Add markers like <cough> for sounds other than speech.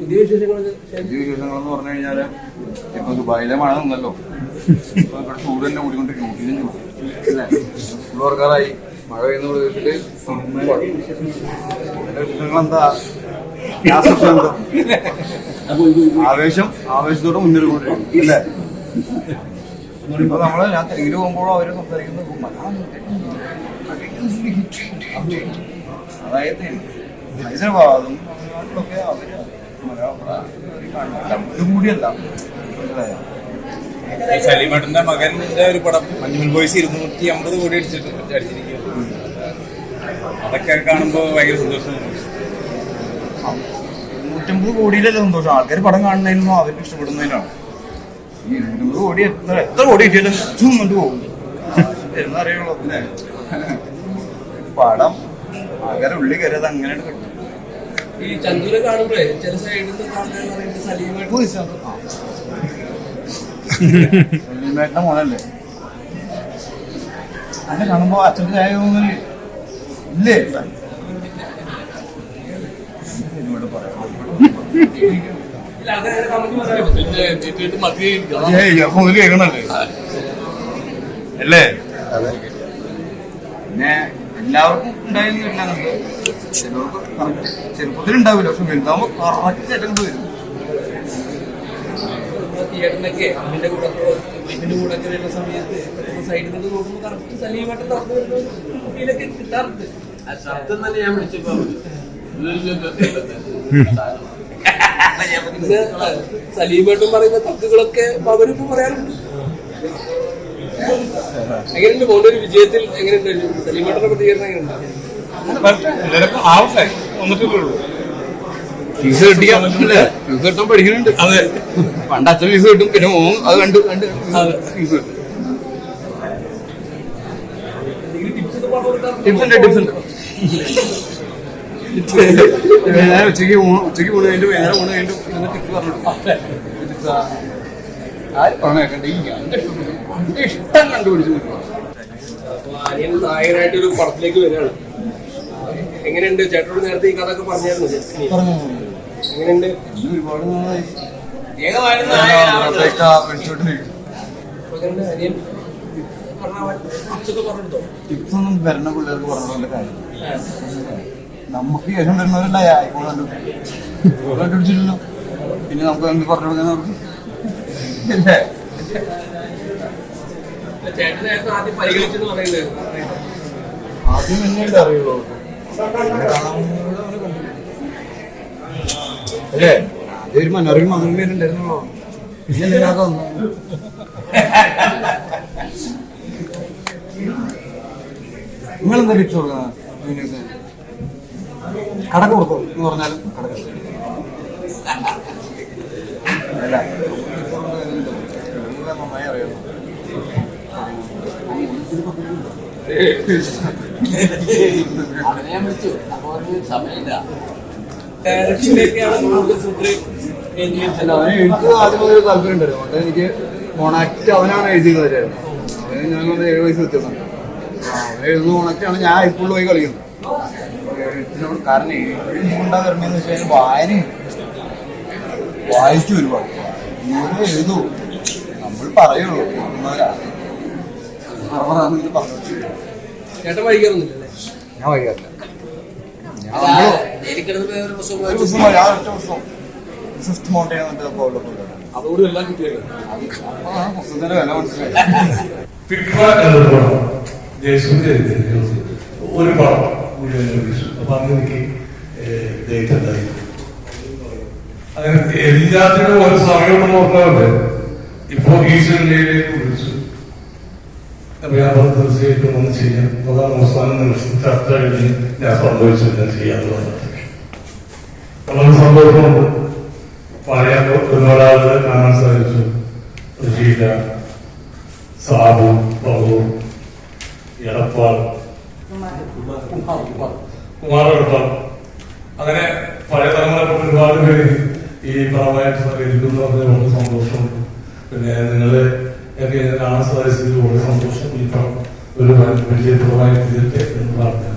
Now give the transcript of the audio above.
വിശേഷങ്ങളെന്ന് പറഞ്ഞു കഴിഞ്ഞാൽ ഇപ്പൊ ദുബായിലെ മഴ നിന്നല്ലോ. ഇപ്പൊ ഇവിടെ ചൂട് തന്നെ കൂടിക്കൊണ്ടിരിക്കുന്നു. തുറക്കാറായി മഴ. പെയ്യുന്ന വിശേഷങ്ങളെന്താ? ആവേശം ആവേശത്തോടെ മുന്നേറിക്കൊണ്ടിരിക്കും അല്ലേ? ഇപ്പൊ നമ്മൾ ഞാൻ തെങ്ങിന് പോകുമ്പോഴും അവർ സംസാരിക്കുന്നത് അതായത് നാട്ടിലൊക്കെ അവർ മലയാളം കൂടി അല്ല സലീമേട്ടന്റെ മകന്റെ ഒരു പടം മഞ്ഞുമൽ ബോയ്സ് ഇരുന്നൂറ്റി അമ്പത് കോടി അടിച്ചിട്ട് അടിച്ചിരിക്കുന്നു അതൊക്കെ കാണുമ്പോ ഭയങ്കര സന്തോഷം നൂറ്റമ്പത് കോടിയിലല്ല സന്തോഷം? ആൾക്കാർ പടം കാണുന്നതിനോ അവർക്ക് ഇഷ്ടപ്പെടുന്നതിനാണ്. ഈ നൂറ്റമ്പത് കോടി എത്ര എത്ര കോടി കിട്ടിയാലും കൊണ്ട് പോകും. എന്നറിയുള്ളൂ പടം ആൾക്കാരെ ഉള്ളിൽ കയറിയത് അങ്ങനെ കിട്ടും ഈ ചന്ദൂരെ കാണുമ്പോഴേ ചില സൈഡിൽ നിന്ന് സലീമേട്ടന്റെ മോനല്ലേ? അങ്ങനെ കാണുമ്പോ ചായ തോന്നില്ലേ ഇല്ലേ? അല്ലേ? പിന്നെ എല്ലാവർക്കും നമുക്ക് ചിലവർക്ക് കറക്റ്റ് ചെറുപ്പത്തിൽ ഉണ്ടാവില്ല പക്ഷെ വലുതാവുമ്പോ കറക്റ്റ് ആയിട്ട് വരും. തിയേറ്ററിനൊക്കെ അമ്മന്റെ കൂടെ വൈഫിന്റെ കൂടെ ഒക്കെ വരുന്ന സമയത്ത് സൈഡിൽ നിന്ന് നോക്കുമ്പോൾ കറക്റ്റ് സലീമായിട്ട് നടന്നു വരുന്ന ഒരു ഫീലൊക്കെ കിട്ടാറുണ്ട് ശബ്ദം തന്നെ ഞാൻ വിളിച്ചപ്പോ സലീമായിട്ടും പറയുന്ന തക്കുകളൊക്കെ അവരിപ്പോ പറയാറുണ്ട്. എങ്ങനെയുണ്ട് മോന്റെ ഒരു വിജയത്തിൽ എങ്ങനെയുണ്ട് പ്രതികരണം എങ്ങനെയുണ്ട്? ചിലപ്പോ ആവട്ടെ വന്നിട്ടേ ഉള്ളൂ. ഫീസ് കിട്ടിയാ ഫീസ് കിട്ടാൻ പഠിക്കുന്നുണ്ട് അതെ. പണ്ട് അച്ഛൻ ഫീസ് കിട്ടും പിന്നെ മോൻ അത് കണ്ട് കണ്ട് അതെ. ഫീസ് കിട്ടും. ടിപ്സ് ഉണ്ട് ടിപ്സ് ഉണ്ട്. <laughs> ഉച്ചയ്ക്ക് ഊണ് ഉച്ചയ്ക്ക് ഊണ് കഴിഞ്ഞു വേറെ ഊണ് കഴിഞ്ഞു ടിപ്സ് പറഞ്ഞു ആര് പറഞ്ഞേക്കണ്ടേ ഈ എന്റെ എന്റെ ഇഷ്ടം കണ്ടുപിടിച്ച് നായകനായിട്ട് ഒരു പടത്തിലേക്ക് വരികയാണ് എങ്ങനെയുണ്ട് ചേട്ടനോട് നേരത്തെ ഈ കഥ ഒക്കെ പറഞ്ഞായിരുന്നു എങ്ങനെയുണ്ട് ഒരുപാട് ഏകമായിരുന്നു വരുന്ന പിള്ളേർക്ക് പറഞ്ഞ കാര്യം നമുക്ക് ശേഷം വരുന്നവരല്ല കണ്ടു കണ്ടുപിടിച്ചില്ലല്ലോ പിന്നെ നമുക്ക് എന്ത് പറഞ്ഞു കൊടുക്കാൻ നേരത്തെ ആദ്യം പിന്നീട് അറിയുള്ളൂ. അല്ലേ? ഒരു മനോരമ മകൻ പേരുണ്ടായിരുന്നുള്ളൂ പിന്നെ വന്നു നിങ്ങൾ എന്താ ടിപ്സ് കൊടുക്കുന്നത്? കടക്ക് കൊടുക്കും എന്ന് പറഞ്ഞാലും കടക്ക്. അല്ല? നന്നായി വിളിച്ചു. അപ്പൊ സമയമില്ല. എനിക്ക് ആദ്യം മുതൽ താല്പര്യം ഉണ്ടായിരുന്നു. അതുകൊണ്ട് എനിക്ക് മോണാക്ട് അവനാണ് തരായിരുന്നു അവന് ഞാൻ വന്ന് ഏഴ് വയസ്സ് വ്യത്യാസം. എഴുതുന്ന മോണാക്റ്റാണ് ഞാൻ ഹൈസ്കൂളിൽ പോയി കളിക്കുന്നത് കാരണം എഴുതുകൊണ്ടാ വരുന്നതെന്ന് വെച്ചാൽ കഴിഞ്ഞാൽ വായിച്ചു ഒരുപാട്. ഇങ്ങനെ എഴുതൂ. നമ്മൾ പറയുള്ളൂ. പറഞ്ഞു ചേട്ടൻ വൈകാറൊന്നുമില്ലല്ലേ ഞാൻ ഒരു ആ അതോട് എല്ലാം കിട്ടിയല്ലോ. പുസ്തകത്തിന്റെ വില പടം ഒരു പടം മുഴുവൻ അപ്പൊ അങ്ങനെ എനിക്ക് ഡേറ്റ് ഉണ്ടായി അങ്ങനെ എല്ലാത്തിനും ഒരു സമയം നോക്കാറുണ്ട് ഇപ്പോ ഈശ്വരനിലേക്ക് വിളിച്ചു. ഞാൻ തീർച്ചയായിട്ടും ഒന്ന് ചെയ്യാം. അതാണ് അവസാനം നിമിഷം ചർച്ച കഴിഞ്ഞ് ഞാൻ സംഭവിച്ചു ഞാൻ ചെയ്യാന്ന് പറഞ്ഞത്. വളരെ സന്തോഷമുണ്ട് പഴയ ഒരുപാട് ആളുകളെ കാണാൻ സാധിച്ചു. ഋഷിയില്ല സാബു ബാബു എടപ്പാൾ കുമാർ എടപ്പാൾ. അങ്ങനെ പഴയ തലമുറ ഒരുപാട് പേര് ഈ പടമായിട്ട് ഇരിക്കുന്നു പറഞ്ഞത് വളരെ സന്തോഷമുണ്ട് പിന്നെ നിങ്ങളെ ഒക്കെ കാണാൻ സാധിച്ചതിൽ വളരെ സന്തോഷം. ഈ പടം ഒരു വിജയപ്രദമായി തീരട്ടെ എന്ന് പ്രാർത്ഥന